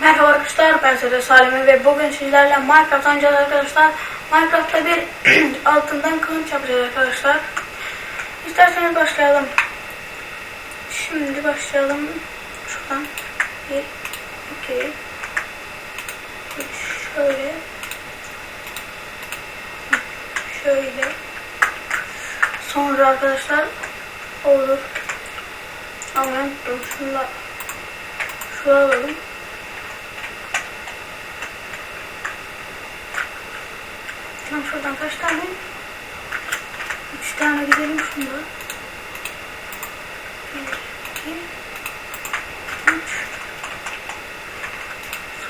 Merhaba arkadaşlar ben Sede Salim ve bugün sizlerle Minecraft oynayacağız arkadaşlar. Minecraft'ta bir altından kılıç yapacağız arkadaşlar. İsterseniz başlayalım. Şimdi başlayalım. Şuradan. Bir, iki, üç, şöyle. Şöyle. Sonra arkadaşlar olur. Ama unuttum. Şunu da şuraya alalım. Tamam şuradan kaç tane? Üç tane gidelim şunda. Bir, iki, üç.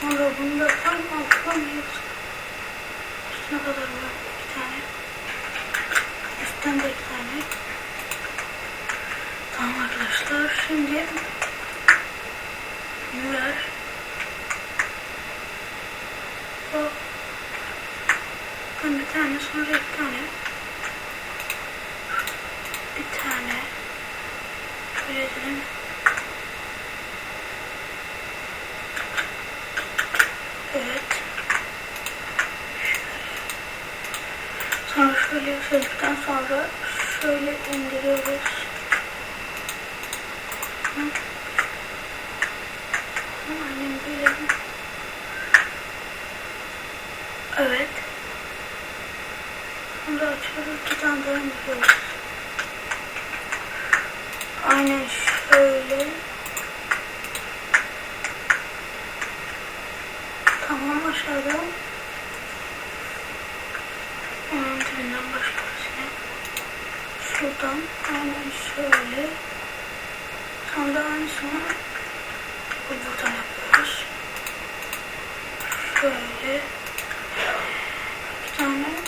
Sonra bunu da tam altına mı yoksa? Üstüne kadar var. İki tane. Üstten de iki tane. Tamam arkadaşlar. Şimdi ver. Ben bir tane sonra iki tane. Bir tane. Şöyle edelim. Evet. Şöyle. Sonra şöyle yükseldikten sonra şöyle indiriyoruz. Hı. Aynen böyle. Evet. Da açıyoruz. İki tane daha indiriyoruz. Aynen şöyle. Tamam aşağıda. Onun dibinden başlıyoruz yine. Şuradan aynen şöyle. Sonra aynısını bu buradan yapıyoruz. Şöyle. Bir tane.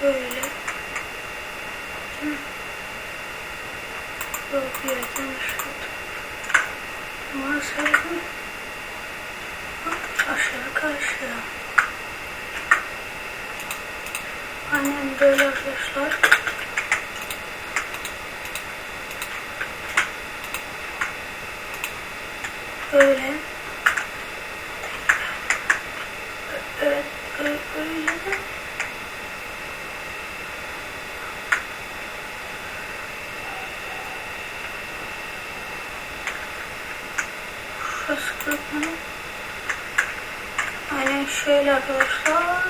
Şöyle. Yok yerden şurada. Ama sayalım. Aşağı karşı. Aynen böyle arkadaşlar. Böyle. Evet, ö- öyle de. Şurası kırpmanın. Aynen şöyle arkadaşlar.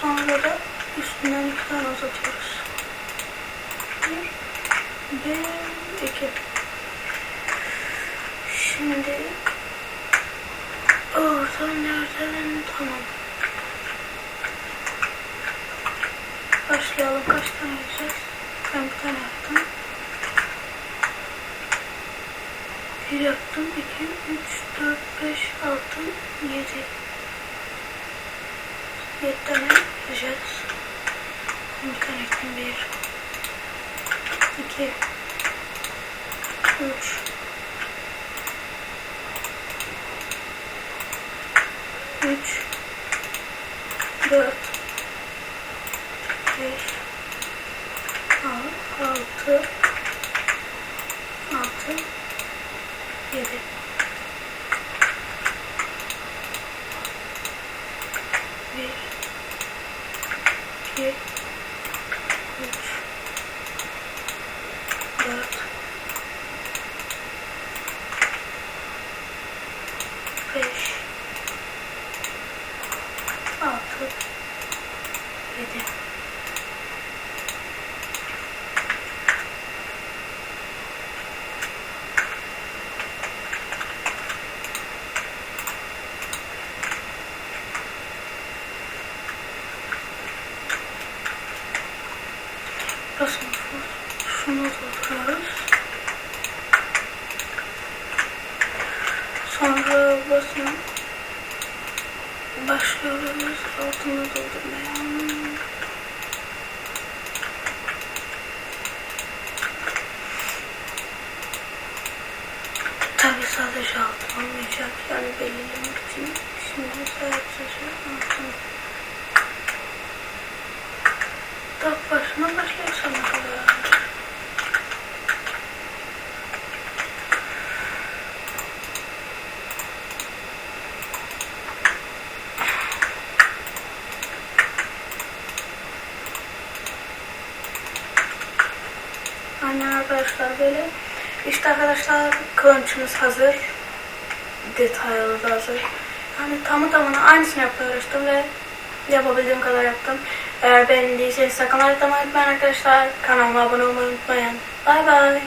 Sonra da üstünden iki tane uzatıyoruz. Bir, bir, iki. Şimdi oradan nereden tamam. Başlayalım. Kaç tane yapacağız? Ben bir tane yaptım. Bir yaptım. iki, üç, dört, beş, altı, yedi. Yedi tane. Ben bir tane ektim. Bir, iki, üç, 3 4 5 6 6 7 yedi. Basın şunu dolduruyoruz. Sonra basın başlıyoruz altını doldurmaya. Şimdi sadece tak başına başlayıp sana kadar. Aynen arkadaşlar böyle. İşte arkadaşlar kılınçımız hazır. Detaylı da hazır. Yani tamı tamına aynısını yapmaya uğraştım ve yapabildiğim kadar yaptım. Eğer beğendiyseniz sakın like atmayı unutmayın arkadaşlar. Kanalıma abone olmayı unutmayın. Bay bay.